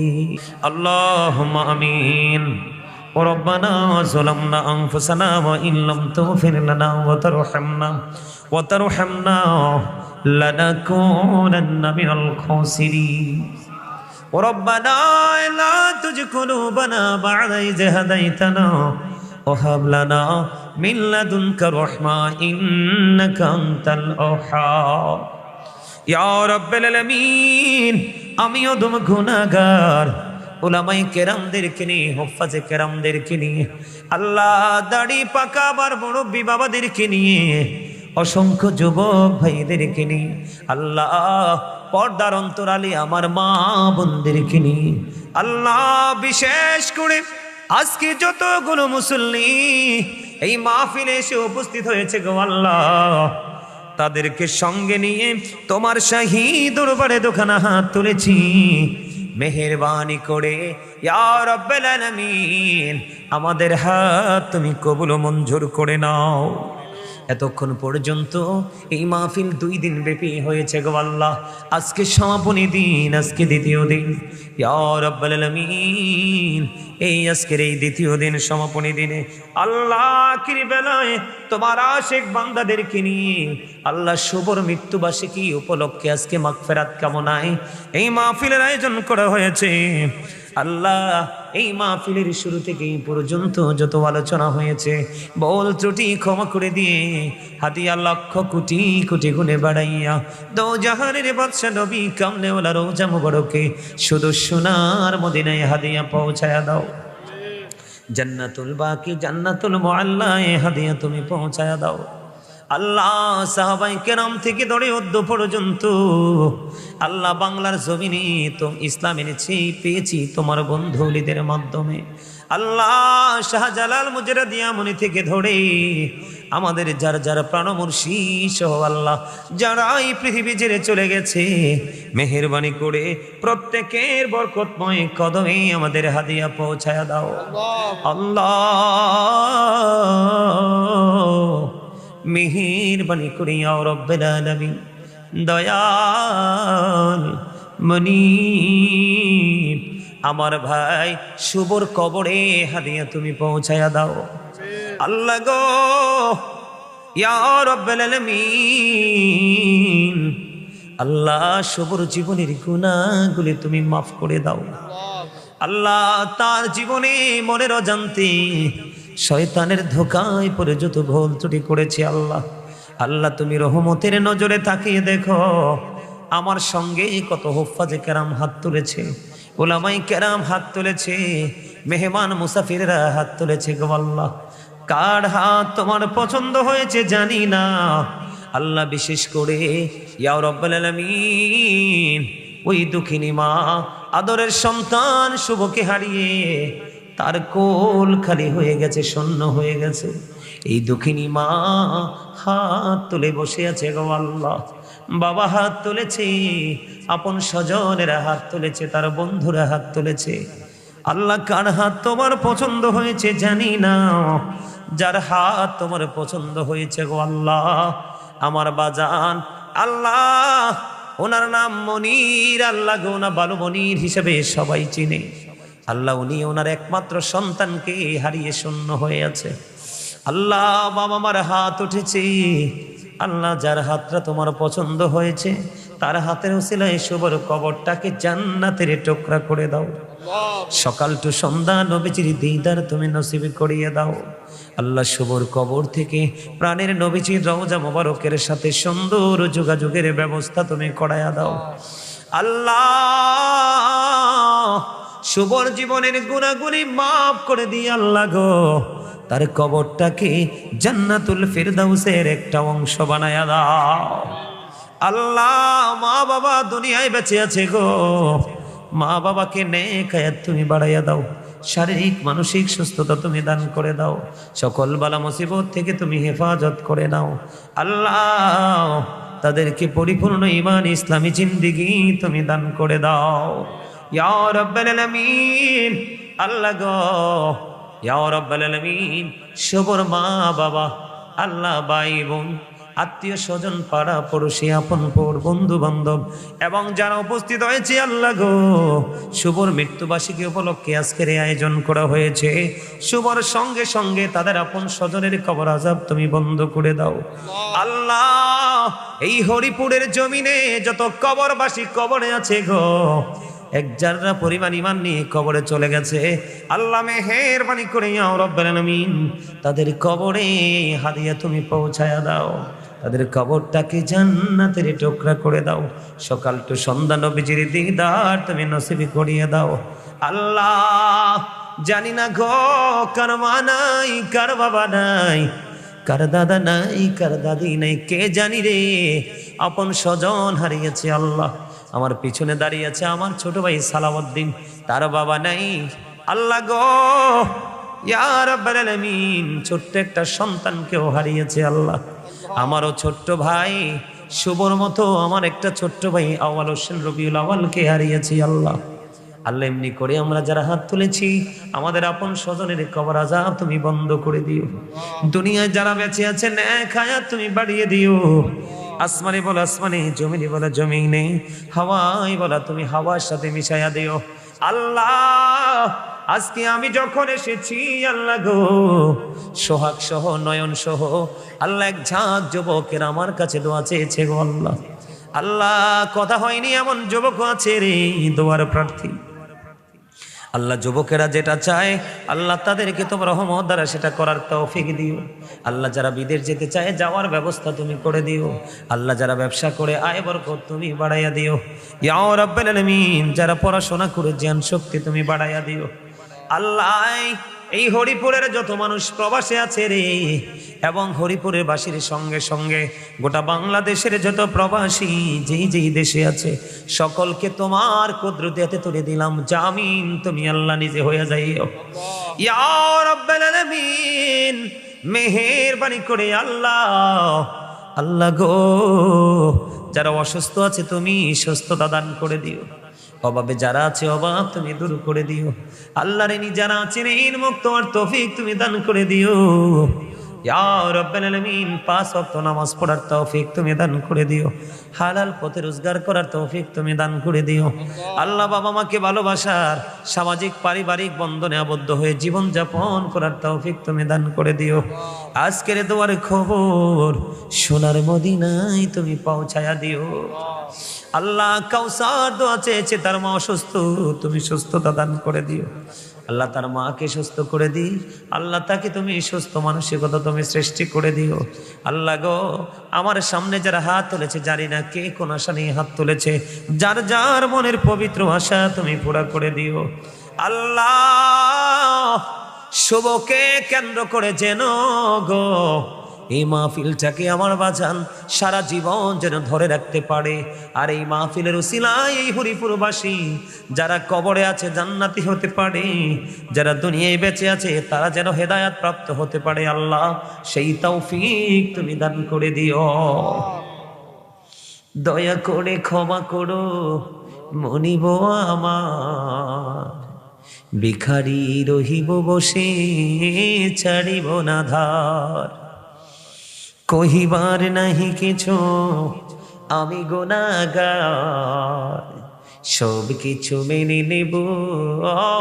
اللهم امين ربنا ظلمنا انفسنا وان لم تغفر لنا وترحمنا وترحمنا لنكونن من الخاسرين ربنا لا تجعل قلوبنا بعد إذ هديتنا وهب لنا من لدنك رحمة إنك أنت الأوهاب يا رب العالمين আমিও দম গুনাহগার। ওলামাই কেরামদেরকে নিয়ে, হোফাজে কেরামদেরকে নিয়ে, আল্লাহ দাড়ি পাকা বার মুরব্বী বাবাদেরকে নিয়ে, অসংখ্য যুবক ভাইদেরকে নিয়ে, আল্লাহ পর্দার অন্তরালে আমার মা বোনদেরকে নিয়ে, আল্লাহ বিশেষ করে আজকে যতগুলো মুসল্লি এই মাহফিলে এসে উপস্থিত হয়েছে গো আল্লাহ। তাদেরকে সঙ্গে নিয়ে তোমার শাহী দরবারে দোকানা হাত তুলেছি। মেহেরবানি করে আমাদের হাত তুমি কবুল মঞ্জুর করে নাও। এতক্ষণ পর্যন্ত এই মাহফিল দুই দিন ব্যাপী হয়েছে গো আল্লাহ। আজকে সমাপনী দিন, আজকে দ্বিতীয় দিন। এই আজকের এই দ্বিতীয় দিন সমাপনী দিনে আল্লাহ কির বেলায় তোমার আশেক বান্দাদেরকে নিয়ে আল্লাহ শুভর মৃত্যুবার্ষিকী উপলক্ষে আজকে মাগফেরাত কামনায় এই মাহফিলের আয়োজন করা হয়েছে। আল্লাহ এই মাহফিলের শুরু থেকে এই পর্যন্ত যত আলোচনা হয়েছে বল ত্রুটি ক্ষমা করে দিয়ে হাতিয়া লক্ষ কোটি কোটি গুণে বাড়াইয়া দো জাহানের বাদশা নবী কামলে ওলা রোজা মুবারকে শুধু সোনার মদিনায় হাদিয়া পৌঁছায়া দাও। জান্নাতুল বাকি জান্নাতুল মুআল্লায় হাদিয়া তুমি পৌঁছায়া দাও। আল্লাহ সাহাবাই কেরাম থেকে ধরে অদ্য পর্যন্ত আল্লাহ বাংলার জমিনে তো ইসলাম এনেছি পেয়েছি তোমার বন্ধুলিদের মাধ্যমে। আল্লাহ শাহজালাল মুজরা দিয়া মনে থেকে ধরে আমাদের যার যার প্রাণমর্ষি সহ আল্লাহ যারা এই পৃথিবী ছেড়ে চলে গেছে মেহেরবানি করে প্রত্যেকের বরকতময় কদমে আমাদের হাদিয়া পৌঁছায়া দাও। আল্লাহ মেহেরবানি করে, ইয়া রব্বেল আলামিন। দয়াল মনিব, আমার ভাই শুভর কবরে হাদিয়া তুমি পৌঁছায়া দাও। আল্লাহ গো আল্লাহ শুভর জীবনের গুণাগুলি তুমি মাফ করে দাও। আল্লাহ তার জীবনে মনের অজান্তে শয়তানের ধোকায় পরে যত ভুল ত্রুটি করেছি আল্লাহ। আল্লাহ, তুমি রহমতের নজরে তাকিয়ে দেখো। আমার সঙ্গে কত হোফাজে কেরাম হাত তুলেছে, ওলামাই কেরাম হাত তুলেছে, মেহমান মুসাফিররা হাত তুলেছে গো আল্লাহ। কার হাত তোমার পছন্দ হয়েছে জানি না। আল্লাহ, বিশেষ করে, ইয়া রব্বাল আলামিন, ওই দুঃখিনী মা, আদরের সন্তান শুভকে হারিয়ে তার কোল খালি হয়ে গেছে, শূন্য হয়ে গেছে। এই দুঃখিনী মা হাত তুলে বসে আছে গো আল্লাহ। বাবা হাত তুলেছে, আপন স্বজনেরা হাত তুলেছে, তার বন্ধুরা হাত তুলেছে। আল্লাহ কার হাত তোমার পছন্দ হয়েছে জানি না। যার হাত তোমার পছন্দ হয়েছে গো আল্লাহ। আমার বাজান আল্লাহ, ওনার নাম মনির, আল্লাহ গো ওনা বালু মনির হিসেবে সবাই চিনে। আল্লাহ উনি ওনার একমাত্র সন্তানকে হারিয়ে শূন্য হয়ে আছে আল্লাহ, বাবা আমার হাত উঠেছে। আল্লাহ, যার হাতটা তোমার পছন্দ হয়েছে, তার হাতের উসিলায় শুভর কবরটাকে জান্নাতের টুকরা করে দাও। সকাল টু সন্ধ্যা নবীজির দিদার তুমি নসিবে করিয়ে দাও। আল্লাহ শুভর কবর থেকে প্রাণের নবীজির রওজা মোবারকের সাথে সুন্দর যোগাযোগের ব্যবস্থা তুমি করাইয়া দাও। আল্লাহ শুভর জীবনের গুণাগুলি মাফ করে দিয়ে আল্লাহ গো। তার কবরটাকে জান্নাতুল ফিরদাউসের একটা অংশ বানায়া দাও। আল্লাহ, মা বাবা দুনিয়ায় বেঁচে আছে গো। মা বাবাকে নেকায়াত তুমি বাড়াইয়া দাও। শারীরিক, মানসিক সুস্থতা তুমি দান করে দাও। সকল বালা মুসিবত থেকে তুমি হেফাজত করে নাও। আল্লাহ, তাদেরকে পরিপূর্ণ ইমান ইসলামী জিন্দিগি তুমি দান করে দাও। ইয়া রাব্বাল আলামিন। আল্লাহ গো। মা বাবা, আল্লাহ ভাই বোন, আত্মীয় স্বজন, পাড়া পড়োশি, আপন পর বন্ধু বান্ধব এবং যারা উপস্থিত হয়েছে, আল্লাহ গো। শুভর মৃত্যুবার্ষিকী উপলক্ষে আজকের আয়োজন করা হয়েছে। শুভর সঙ্গে সঙ্গে তাদের আপন স্বজনের কবর আজাব তুমি বন্ধ করে দাও। আল্লাহ, এই হরিপুরের জমিনে যত কবরবাসী কবরে আছে গো এক জাররা পরিমাণ ইমান নিয়ে কবরে চলে গেছে। আল্লাহ মেহেরবানি করে, ইয়া আলামিন, তাদের কবরে হাদিয়া তুমি পৌঁছায়া দাও। তাদের কবরটাকে জান্নাতের টুকরা করে দাও। সকাল টু সন্ধ্যা নবীজির দিদার তুমি নসিবি করিয়ে দাও। আল্লাহ জানি না গো, কার মা নাই, কার বাবা নাই, কার দাদা নাই, কার দাদি নাই, কে জানি রে, আপন স্বজন হারিয়েছে আল্লাহ। আমার পিছনে দাঁড়িয়ে আছে আমার ছোট ভাই সালাউদ্দিন তার বাবা নাই। আল্লাহ গো ছোট্ট একটা সন্তানকেও হারিয়েছে আল্লাহ। আমারও ছোট্ট ভাই, শুভর মতো আমার একটা ছোট্ট ভাই আওয়াল হোসেন রবিউল আওয়ালকে হারিয়েছি আল্লাহ। আল্লাহ এমনি করে আমরা যারা হাত তুলেছি, আমাদের আপন স্বজনের কবর আজাব তুমি বন্ধ করে দিও। দুনিয়ায় যারা বেঁচে আছে এক হায়াত তুমি বাড়িয়ে দিও। আসমানি বলো আসমানি, জমিনি বলো জমিনে হাওয়াই বলা তুমি হাওয়ার সাথে মিশাইয়া দিও। আল্লাহ, আজকে আমি যখন এসেছি, আল্লাহ গো, সোহাগ সহ, নয়ন সহ, আল্লাহ এক ঝাঁক যুবকের আমার কাছে দোয়া চেয়েছে গো আল্লাহ। আল্লাহ, কথা হয়নি এমন যুবক আছে রে, দোয়ার প্রার্থী। আল্লাহ যুবকেরা যেটা চায়, আল্লাহ তাদেরকে তোমার রহমত দ্বারা সেটা করার তৌফিক দিও। আল্লাহ যারা বিদেশ যেতে চায়, যাওয়ার ব্যবস্থা তুমি করে দিও। আল্লাহ যারা ব্যবসা করে আয় বরকত তুমি বাড়াইয়া দিও। ইয়াও রাব্বাল যারা পড়াশোনা করে জ্ঞান শক্তি তুমি বাড়াইয়া দিও। আল্লাহ এই হরিপুরের যত মানুষ প্রবাসে আছে রে, এবং হরিপুরের বাসীর সঙ্গে সঙ্গে গোটা বাংলাদেশের যত প্রবাসী, যেই যেই দেশে আছে, সকলকে তোমার কুদরতে হাতে তুলে দিলাম। জামিন তুমি আল্লাহ নিজে হয়ে যাইও। ইয়া রাব্বাল আলামিন, মেহেরবানি করে আল্লাহ আল্লাহ গো, যারা অসুস্থ আছে তুমি সুস্থতা দান করে দিও। অভাবে যারা আছে অভাব তুমি দূর করে দিও। আল্লাহর যারা আছে ঋণ মুক্ত তোমার তফিক তুমি দান করে দিও। পাঁচ ওয়াক্ত নামাজ পড়ার তৌফিক তুমি দান করে দিও। হালাল পথে রোজগার করার তৌফিক তুমি দান করে দিও। আল্লাহ বাবা মাকে ভালোবাসার সামাজিক, পারিবারিক বন্ধনে আবদ্ধ হয়ে জীবন যাপন করার তৌফিক তুমি দান করে দিও। আজকের দোয়ার খবর, সোনার মদিনায় তুমি পৌঁছায়া দিও। আল্লাহ কাউসার দোয়া চেয়েছে, তার মা অসুস্থ, তুমি সুস্থতা দান করে দিও। আল্লাহ তার মাকে সুস্থ করে দিই। আল্লাহ তাকে তুমি সুস্থ মানসিকতা তুমি সৃষ্টি করে দিও। আল্লাহ গো, আমার সামনে যারা হাত তুলেছে, জানি না কে কোন আশা নিয়ে হাত তুলেছে। যার যার মনের পবিত্র আশা তুমি পুরা করে দিও। আল্লাহ, শুভকে কেন্দ্র করে যেন গো এই মাহফিলটাকে আমার বাজান সারা জীবন যেন ধরে রাখতে পারে। আর এই মাহফিলের উসিলায় এই হরিপুরবাসী যারা কবরে আছে, জান্নাতি হতে পারে, যারা দুনিয়ায় বেঁচে আছে, তারা যেন হেদায়াত প্রাপ্ত হতে পারে। আল্লাহ, সেই তৌফিক তুমি দান করে দিও। দয়া করে ক্ষমা করো, মনিব আমার। ভিখারি রহিব বসে, ছাড়িব না ধার। কহিবার নাহি কিছু, আমি গোনাগার সব কিছু মেনে নেব,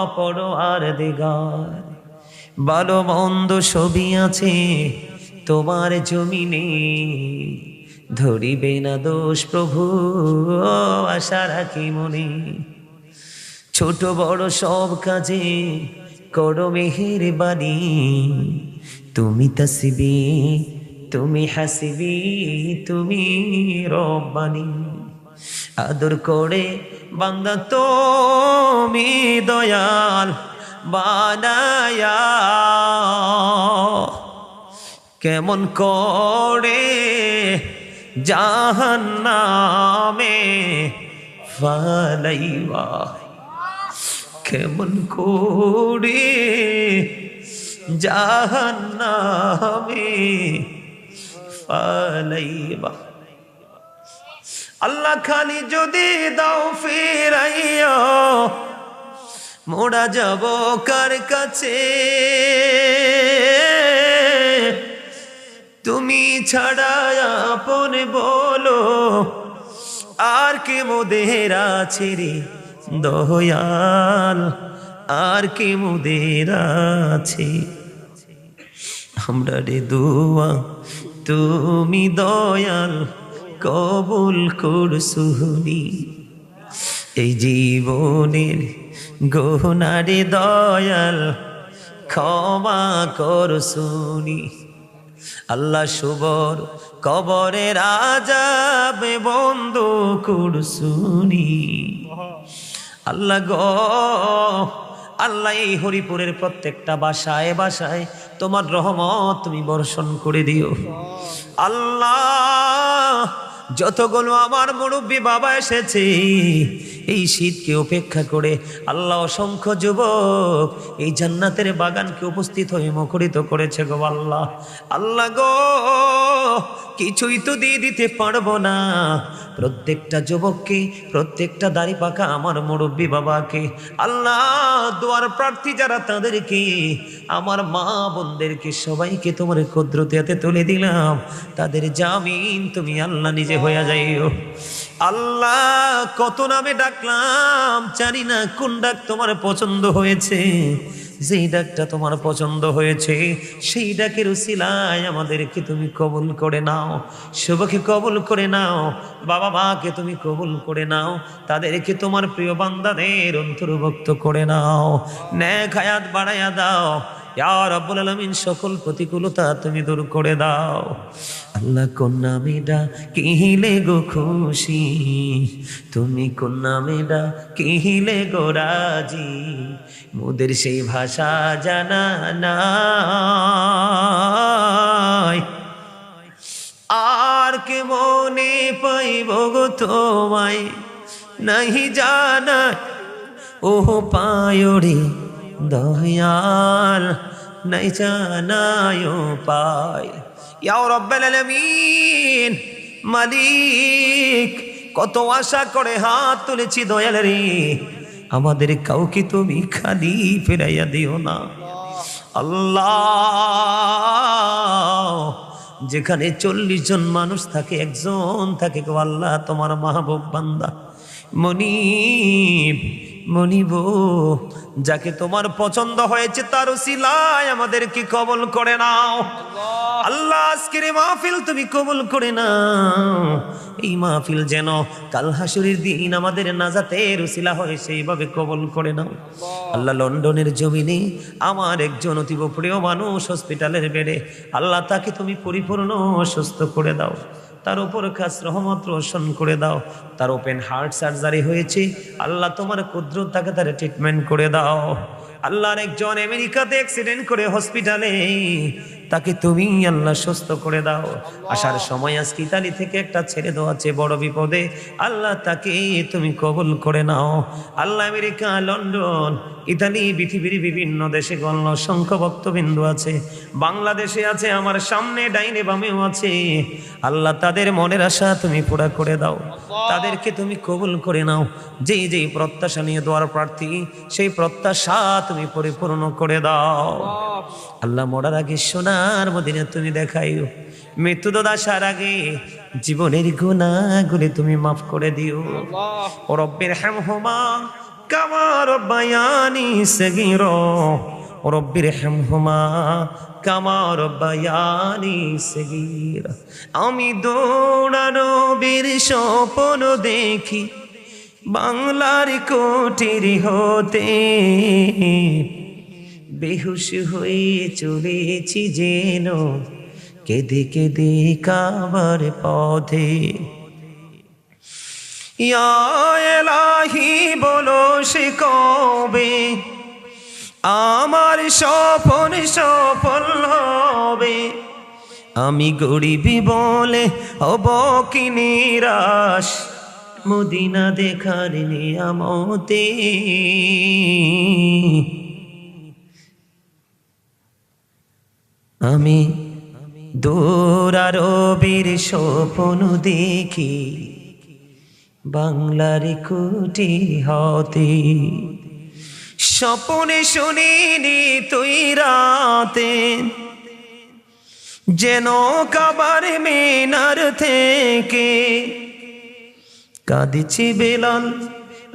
অপর আর দিগার। ভালো মন্দ ছবি আছে, তোমার জমিনে। ধরিবে না দোষ প্রভু, আশা রাখি মনে। ছোট বড় সব কাজে করো মেহের বাণী তুমি তসবি তুমি হাসিবি, তুমি রব্বানি। আদর করে বান্দা তুমি দয়াল বানায়া। কেমন করে জাহান্নামে ফালাইবা। কেমন করে জাহান্নামে ফালাইবা আল্লাহ খালি যদি দাও ফিরাইয়া, মোড়া যাব কার কাছে? তুমি ছাড়া আপন বলো, আর কে মোদের আছে রে দয়াল? আর কে মোদের আছে? আমরা রে দোয়া তুমি দয়াল, কবুল করসুনি এই জীবনের গহনারে দয়াল, ক্ষমা করসুনি আল্লাহ শুবর কবরে রাজাবে বন্ধু করসুনি আল্লাহ গো আল্লাহ এই হরিপুরের প্রত্যেকটা বাসায় বাসায় তোমার রহমত তুমি বর্ষণ করে দিও। আল্লাহ, যতগুলো আমার মুরব্বী বাবা এসেছে এই শীতকে উপেক্ষা করে আল্লাহ অসংখ্য যুবক এই জান্নাতের বাগানকে উপস্থিত হয়ে মুখরিত করেছে গো আল্লাহ। আল্লাহ গো, কিছুই তো দিয়ে দিতে পারব না। প্রত্যেকটা যুবককে, প্রত্যেকটা দাড়ি পাকা আমার মুরব্বী বাবাকে, আল্লাহ দোয়ার প্রার্থী যারা তাদেরকে, আমার মা বোনদেরকে সবাইকে তোমার ক্ষুদ্রতে তুলে দিলাম। তাদের জামিন তুমি আল্লাহ নিজে হয়ে যাইও। আল্লাহ কত নামে ডাকলাম জানি না কোন ডাক তোমার পছন্দ হয়েছে। যেই ডাকটা তোমার পছন্দ হয়েছে, সেই ডাকের উসিলায় আমাদেরকে তুমি কবুল করে নাও, শুভকে কবুল করে নাও, বাবা মাকে তুমি কবুল করে নাও, তাদেরকে তোমার প্রিয় বান্দাদের অন্তর্ভুক্ত করে নাও। ন্যাক হায়াত বাড়াইয়া দাও রব্বুল আলামিন, সকল প্রতিকূলতা তুমি দূর করে দাও। আল্লাহ কন্যা মেডা কিহিলে গো খুশি? তুমি কন্যা মেডা কিহিলে গো রাজি? মোদের সেই ভাষা জানা নাই। আর কে মনে পাইব গো তোমায়? নাহি জানা ও পায়রে দয়াল নাই জানায় পায় ইয়াও রব্বাল আলামিন, মালিক, কত আশা করে হাত তুলেছি দয়াল রে। আমাদের কাউকে তুমি খালি ফেরাইয়া দিও না। আল্লাহ, যেখানে চল্লিশ জন মানুষ থাকে, একজন থাকে আল্লাহ, তোমার মাহবুব বান্দা। মনিব মনিব, যাকে তোমার পছন্দ হয়েছে তার শিলায় আমাদেরকে কবল করে নাও। আল্লাহ, আজকের মাহফিল তুমি কবল করে নাও। এই মাহফিল যেন কাল হাসুরের দিন আমাদের নাজাতের উসিলা হয় সেইভাবে কবল করে নাও। আল্লাহ। লন্ডনের জমিনে আমার একজন অতীব প্রিয় মানুষ হসপিটালের বেডে আল্লাহ তাকে তুমি পরিপূর্ণ সুস্থ করে দাও। তার উপর খাস রহমত রোশন করে দাও। তার ওপেন হার্ট সার্জারি হয়েছে আল্লাহ তোমার ক্ষুদ্র তাকে তার ট্রিটমেন্ট করে দাও। আল্লাহর একজন আমেরিকাতে অ্যাক্সিডেন্ট করে হসপিটালে তাকে তুমি আল্লাহ সুস্থ করে দাও। আসার সময় আজকে ইতালি থেকে একটা ছেড়ে দেওয়া আছে বড় বিপদে আল্লাহ তাকে তুমি কবুল করে নাও। আল্লাহ আমেরিকা, লন্ডন, ইতালি, পৃথিবীর বিভিন্ন দেশে গণ্য অসংখ্য ভক্তবিন্দু আছে। বাংলাদেশে আছে, আমার সামনে ডাইনে বামেও আছে। আল্লাহ তাদের মনের আশা তুমি পুরা করে দাও। তাদেরকে তুমি কবুল করে নাও। যেই যেই প্রত্যাশা নিয়ে দোয়ার প্রার্থী, সেই প্রত্যাশা তুমি পরিপূর্ণ করে দাও। আল্লাহ মরার আগে সোনার মদিনে তুমি দেখাইও। মৃত্যু আসার আগে জীবনের গুণাগুলি তুমি মাফ করে দিও। ও রব্বের হ্যাম হোমা কামার বায়ানি সগির। ও রব্বির হ্যাম হোমা কামার বায়ানি সগির। আমি দৌড়ানো বীর স্বপ্ন দেখি বাংলার কোটির হতে। বেহুশ হয়ে চলেছি যেন কেঁদে কেঁদে কাবার পথে। বলো সে কবে আমার সফল সফল হবে? আমি গরিবি বলে হব কি নিরাশ, মদিনা দেখার নিয়ামতে। আমি দৌড়ারবির স্বপ্ন দেখি, বাংলার কুটি হতে। স্বপনে শুনিনি তুই রাতে, যেন কাবার মিনার থেকে। কাঁদিছি বেলাল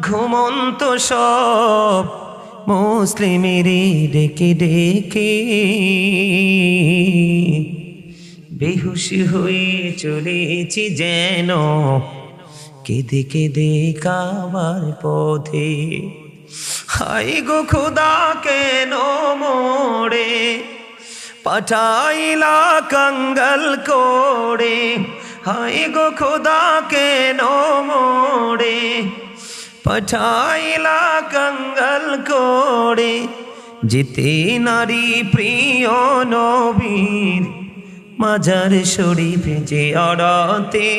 ঘুমন্ত সব মুসলিমেরই ডেকে ডেকে বেহুশি হয়ে চলেছি যেন কেঁদে কেঁদে কাবার পথে। হাই গো খোদা, কেন মোড়ে? পাঠাইলা কঙ্গল কোড়ে হাই গো খোদা, কেন মোড়ে? পাঠাইলা কঙ্গল কোড়ে যেতে নারী প্রিয় নবীর মাজার শরীফে যে অড়তে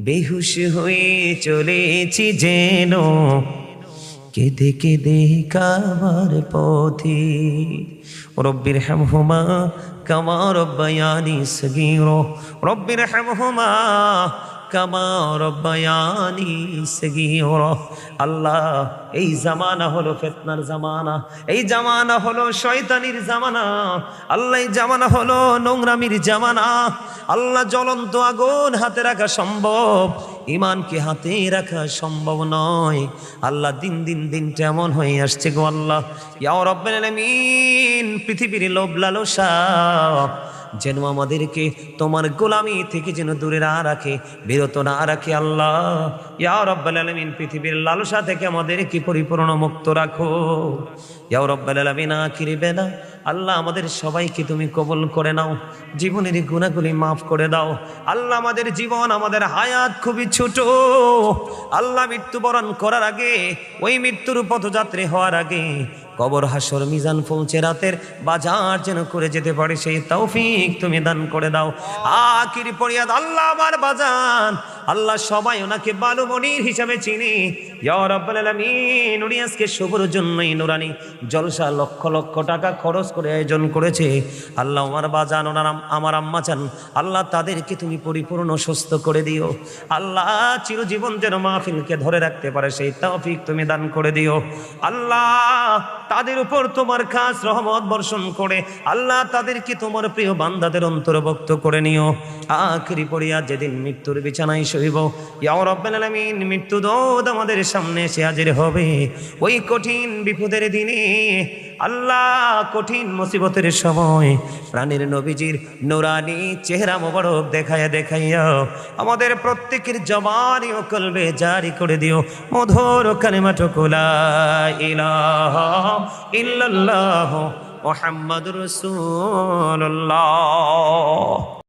বেহুশ হয়ে চলেছি যেন কেঁদে কেঁদে কাবার পথে। রব্বির হামহুমা কামা রব্বায়ানি সগীরো, রব্বির হামহুমা আল্লাহ, এই জামানা জামানা। এই জামানা শয়তানির জামানা। আল্লাহ, এই জামানা জামানা। আল্লাহ, জ্বলন্ত আগুন হাতে রাখা সম্ভব। ইমানকে হাতে রাখা সম্ভব নয়। আল্লাহ, দিন দিন দিন তেমন হয়ে আসছে গো আল্লাহ। ইয়া আলামিন, পৃথিবীর লোভ লালসা। যেন আমাদেরকে তোমার গোলামি থেকে যেন দূরে না রাখে, বিরত না রাখে আল্লাহ। ইয়া রব্বাল আলমিন, পৃথিবীর লালসা থেকে আমাদেরকে পরিপূর্ণ মুক্ত রাখো। ইয়া রব্বাল আলমিন, আখিরি বেলা আল্লাহ আমাদের সবাইকে তুমি কবল করে নাও, জীবনের গুণাগুলি মাফ করে দাও। আল্লাহ আমাদের জীবন, আমাদের হায়াত খুবই ছোট। আল্লাহ মৃত্যুবরণ করার আগে, ওই মৃত্যুর পথযাত্রী হওয়ার আগে, কবর হাসর মিজান পৌঁছে রাতের বাজার যেন করে যেতে পারে, সেই তৌফিক তুমি দান করে দাও। আখির পরিয়াদ আল্লাহ আমার বাজান আল্লাহ সবাই ওনাকে বালুমনির হিসাবে চিনি। উনি আজকে শুভর জন্যই নুরানি। জলসা লক্ষ লক্ষ টাকা খরচ করে আয়োজন করেছে। আল্লাহ আমার বাজান, ওনার আম- আমার আম্মা চান, আল্লাহ তাদেরকে তুমি পরিপূর্ণ সুস্থ করে দিও। আল্লাহ চিরজীবন যেন মাহফিলকে ধরে রাখতে পারে, সেই তৌফিক তুমি দান করে দিও। আল্লাহ তাদের উপর তোমার খাস রহমত বর্ষণ করে, আল্লাহ তাদেরকে তোমার প্রিয় বান্দাদের অন্তর্ভুক্ত করে নিও। আখরি পড়িয়া যেদিন মৃত্যুর বিছানায় শৈব ইয়া রব্বাল আলামিন, মৃত্যু দোদ আমাদের সামনে এসে হাজির হবে। ওই কঠিন বিপদের দিনে, আল্লাহ কঠিন মুসিবতের সময় প্রাণের নবীজির নোরানি চেহারা মোবারক দেখাইয়া দেখাইয়া আমাদের প্রত্যেকের জবানি ও কলবে জারি করে দিও। মধুর কালিমাটুকুলা ইলাহা ইল্লাল্লাহ মুহাম্মাদুর রাসূলুল্লাহ।